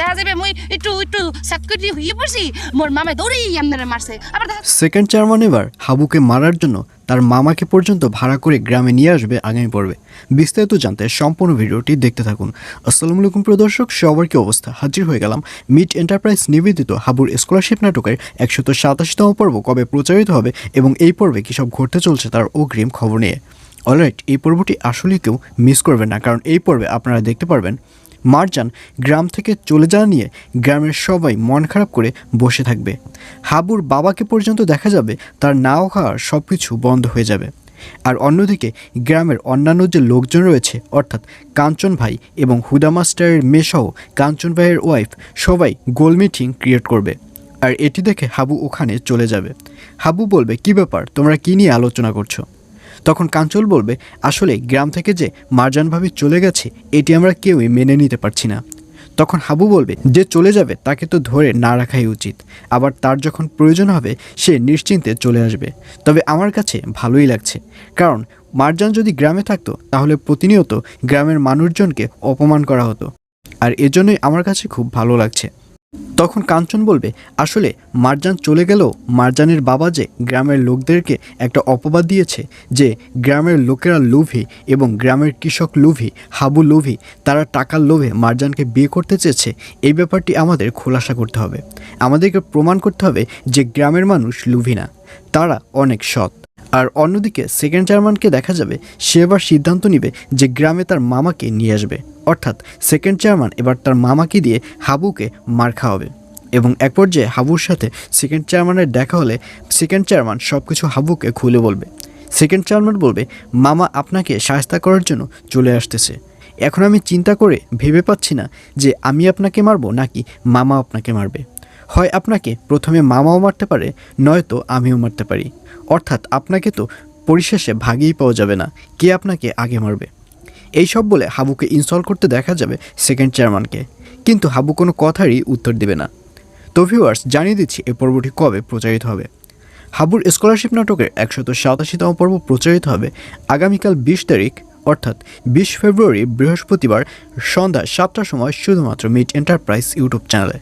দেখা যাবে একটু একটু পড়ছি, মোর মারছে। আবার সেকেন্ড চেয়ারম্যান এবার হাবুকে মারার জন্য তার মামাকে পর্যন্ত ভাড়া করে গ্রামে নিয়ে আসবে আগামী পর্বে। বিস্তারিত জানতে সম্পূর্ণ ভিডিওটি দেখতে থাকুন। আসসালামু আলাইকুম প্রিয় দর্শক, সবার কি অবস্থা? হাজির হয়ে গেলাম মিট এন্টারপ্রাইজ নিবেদিত হাবুর স্কলারশিপ নাটকের একশত সাতাশতম পর্ব কবে প্রচারিত হবে এবং এই পর্বে কী সব ঘটতে চলছে তার অগ্রিম খবর নিয়ে। অলরাইট এই পর্বটি আসলেই কেউ মিস করবেন না, কারণ এই পর্বে আপনারা দেখতে পারবেন মারজান গ্রাম থেকে চলে যাওয়া নিয়ে গ্রামের সবাই মন খারাপ করে বসে থাকবে। হাবুর বাবাকে পর্যন্ত দেখা যাবে, তার নাও খাওয়ার সব কিছু বন্ধ হয়ে যাবে। আর অন্যদিকে গ্রামের অন্যান্য যে লোকজন রয়েছে, অর্থাৎ কাঞ্চন ভাই এবং হুদা মাস্টারের মেয়েসহ কাঞ্চন ভাইয়ের ওয়াইফ সবাই গোল মিটিং ক্রিয়েট করবে। আর এটি দেখে হাবু ওখানে চলে যাবে। হাবু বলবে, কি ব্যাপার? তোমরা কী নিয়ে আলোচনা করছ? তখন কাঞ্চল বলবে, আসলে গ্রাম থেকে যে মারজান ভাবি চলে গেছে, এটি আমরা কেউই মেনে নিতে পারছি না। তখন হাবু বলবে, যে চলে যাবে, তাকে তো ধরে না রাখাই উচিত। আবার তার যখন প্রয়োজন হবে, সে নিশ্চিন্তে চলে আসবে। তবে আমার কাছে ভালোই লাগছে, কারণ মারজান যদি গ্রামে থাকতো, তাহলে প্রতিনিয়ত গ্রামের মানুষজনকে অপমান করা হতো। আর এজন্যই আমার কাছে খুব ভালো লাগছে। তখন কাঞ্চন বলবে, আসলে মারজান চলে গেলেও মারজানের বাবা যে গ্রামের লোকদেরকে একটা অপবাদ দিয়েছে, যে গ্রামের লোকেরা লোভী এবং গ্রামের কৃষক লোভী, হাবু লোভী, তারা টাকার লোভে মারজানকে বিয়ে করতে চেয়েছে, এই ব্যাপারটি আমাদের খোলাসা করতে হবে। আমাদেরকে প্রমাণ করতে হবে যে গ্রামের মানুষ লোভী না, তারা অনেক সৎ। আর অন্যদিকে সেকেন্ড চেয়ারম্যানকে দেখা যাবে সে এবার সিদ্ধান্ত নিবে যে গ্রামে তার মামাকে নিয়ে আসবে। অর্থাৎ সেকেন্ড চেয়ারম্যান এবার তার মামাকে দিয়ে হাবুকে মার খাওয়াবে এবং এক পর্যায়ে হাবুর সাথে সেকেন্ড চেয়ারম্যানের দেখা হলে সেকেন্ড চেয়ারম্যান সব কিছু হাবুকে খুলে বলবে। সেকেন্ড চেয়ারম্যান বলবে, মামা আপনাকে সাহায্য করার জন্য চলে আসতেছে। এখন আমি চিন্তা করে ভেবে পাচ্ছি না যে আমি আপনাকে মারবো নাকি মামা আপনাকে মারবে। হয় আপনাকে প্রথমে মামাও মারতে পারে, নয়তো আমিও মারতে পারি। অর্থাৎ আপনাকে তো পরিশেষে ভাগেই পাওয়া যাবে না, কে আপনাকে আগে মারবে? এই সব বলে হাবুকে ইনস্টল করতে দেখা যাবে সেকেন্ড চেয়ারম্যানকে কিন্তু হাবু কোনো কথারই উত্তর দেবে না। তো ভিউয়ার্স জানিয়ে দিচ্ছি এ পর্বটি কবে প্রচারিত হবে। হাবুর স্কলারশিপ নাটকের একশত সাতাশিতম পর্ব প্রচারিত হবে আগামীকাল বিশ তারিখ, অর্থাৎ বিশ ফেব্রুয়ারি বৃহস্পতিবার সন্ধ্যা সাতটার সময় শুধুমাত্র মিট এন্টারপ্রাইজ ইউটিউব চ্যানেলে।